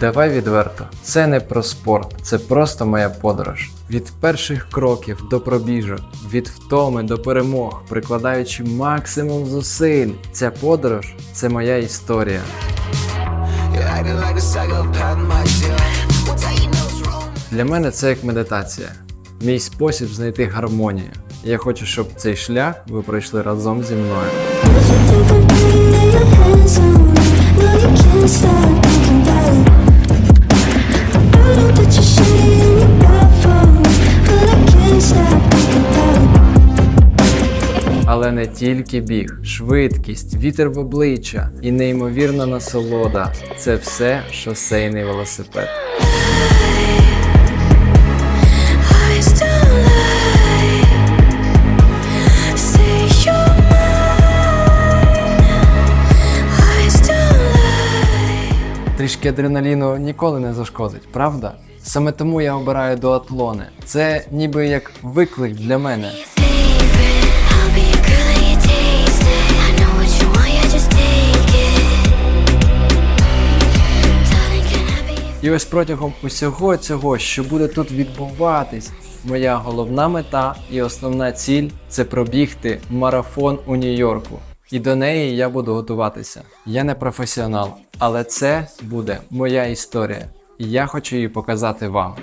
Давай відверто, це не про спорт, це просто моя подорож. Від перших кроків до пробіжок, від втоми до перемог, прикладаючи максимум зусиль. Ця подорож це моя історія. Для мене це як медитація, мій спосіб знайти гармонію. Я хочу, щоб цей шлях ви пройшли разом зі мною. Але не тільки біг, швидкість, вітер в обличчя і неймовірна насолода це все шосейний велосипед. Трішки адреналіну ніколи не зашкодить, правда? Саме тому я обираю дуатлони. Це ніби як виклик для мене. І ось протягом усього цього, що буде тут відбуватись, моя головна мета і основна ціль це пробігти марафон у Нью-Йорку. І до неї я буду готуватися. Я не професіонал, але це буде моя історія. І я хочу її показати вам.